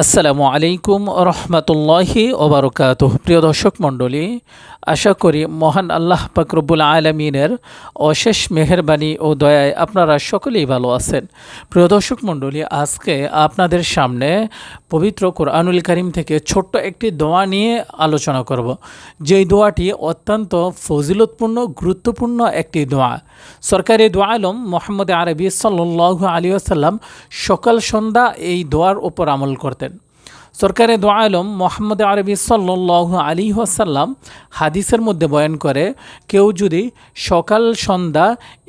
আসসালামু আলাইকুম রহমতুল্লাহি ওবরকাত প্রিয় দর্শক মণ্ডলী, আশা করি মহান আল্লাহ পাকরবুল আলমিনের অশেষ মেহরবানি ও দয়ায় আপনারা সকলেই ভালো আছেন। প্রিয় দর্শক মণ্ডলী, আজকে আপনাদের সামনে পবিত্র কোরআনুল করিম থেকে ছোট্ট একটি দোয়া নিয়ে আলোচনা করব। যেই দোয়াটি অত্যন্ত ফজিলতপূর্ণ, গুরুত্বপূর্ণ একটি দোয়া। সরকারি দোয়া আলম মোহাম্মদ আরবি সাল্লাহ আলী আসাল্লাম সকাল সন্ধ্যা এই দোয়ার উপর আমল করতেন। সরকারে দোয়া আলম মোহাম্মদ আরবি সাল্লাহ আলী আসাল্লাম হাদিসের মধ্যে বয়ান করে, কেউ যদি সকাল, সন্ধ্যা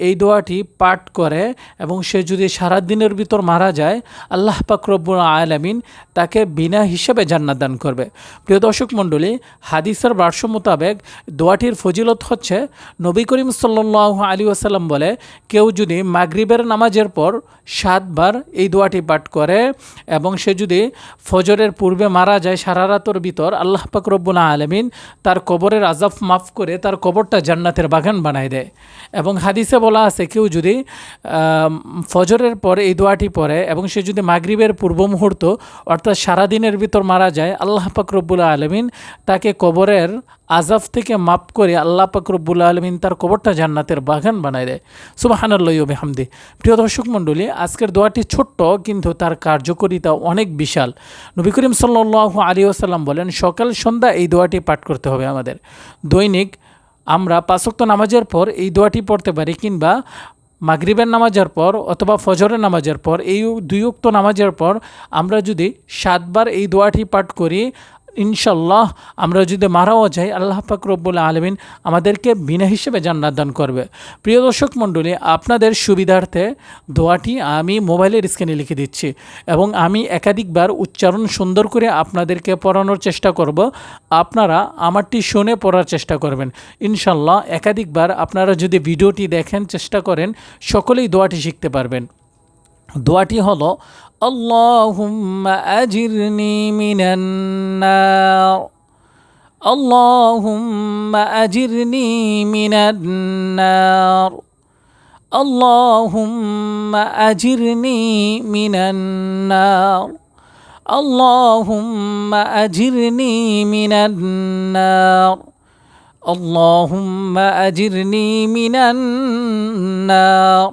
এই দোয়াটি পাঠ করে এবং সে যদি সারা দিনের ভিতর মারা যায়, আল্লাহ পাকরব্বুল আলামিন তাকে বিনা হিসেবে জান্নাত দান করবে। প্রিয় দর্শক মণ্ডলী, হাদিসের বার্ষ মোতাবেক দোয়াটির ফজিলত হচ্ছে, নবী করিম সাল্লাহ আলী আসাল্লাম বলে, কেউ যদি মাগরিবের নামাজের পর সাতবার এই দোয়াটি পাঠ করে এবং সে যদি ফজরের পূর্বে মারা যায় সারা রাতর ভিতর, আল্লাহ পাক রব্বুল আলমিন তার কবরের আজাব মাফ করে তার কবরটা জান্নাতের বাগান বানায় দেয়। এবং হাদিসে বলা আছে, কেউ যদি ফজরের পর এই দোয়াটি পড়ে এবং সে যদি মাগরিবের পূর্ব মুহূর্ত, অর্থাৎ সারাদিনের ভিতর মারা যায়, আল্লাহ পাক রব্বুল আলমিন তাকে কবরের আজাব থেকে মাফ করে আল্লাহ পাক রব্বুল আলমিন তার কবরটা জান্নাতের বাগান বানায় দেয়। সুবাহানাল্লাহ হামদি প্রিয় দর্শক মণ্ডলী, আজকের দোয়াটি ছোট্ট, কিন্তু তার কার্যকরিতা অনেক বিশাল। নবী করিম সাল্লাহ আলী আসাল্লাম বলেন, সকাল, সন্ধ্যা এই দোয়াটি পাঠ করতে হবে আমাদের। দৈনিক আমরা পাঁচক্ত নামাজের পর এই দোয়াটি পড়তে পারি কিংবা মাগরিবের নামাজের পর অথবা ফজরের নামাজের পর এই দুই উক্ত নামাজের পর আমরা যদি সাতবার এই দোয়াটি পাঠ করি ইনশাল্লাহ আমরা যদি মারাও যাই, আল্লাহ পাক রব্বুল আলমিন আমাদেরকে বিনা হিসেবে জান্নাত দান করবে। প্রিয় দর্শক মণ্ডলী, আপনাদের সুবিধার্থে দোয়াটি আমি মোবাইলের স্ক্রিনে লিখে দিচ্ছি এবং আমি একাধিকবার উচ্চারণ সুন্দর করে আপনাদেরকে পড়ানোর চেষ্টা করব। আপনারা আমারটি শুনে পড়ার চেষ্টা করবেন। ইনশাল্লাহ একাধিকবার আপনারা যদি ভিডিওটি দেখেন, চেষ্টা করেন, সকলেই দোয়াটি শিখতে পারবেন। দোয়াটি হলো اللهم أجرني من النار اللهم أجرني من النار اللهم أجرني من النار اللهم أجرني من النار اللهم أجرني من النار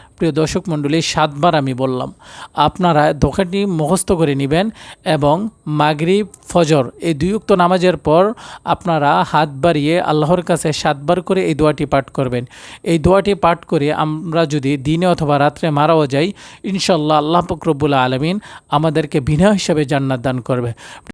প্রিয় দর্শক মণ্ডলী, সাতবার আমি বললাম, আপনারা দোকানটি মুখস্থ করে নেবেন এবং মাগরি ফজর এই দুইউক্ত নামাজের পর আপনারা হাত বাড়িয়ে আল্লাহর কাছে সাতবার করে এই দোয়াটি পাঠ করবেন। এই দোয়াটি পাঠ করে আমরা যদি দিনে অথবা রাত্রে মারাও যাই, ইনশাল্লাহ আল্লাহ ফকরবুল্লা আলমিন আমাদেরকে বিনা হিসাবে জান্নাত দান করবে।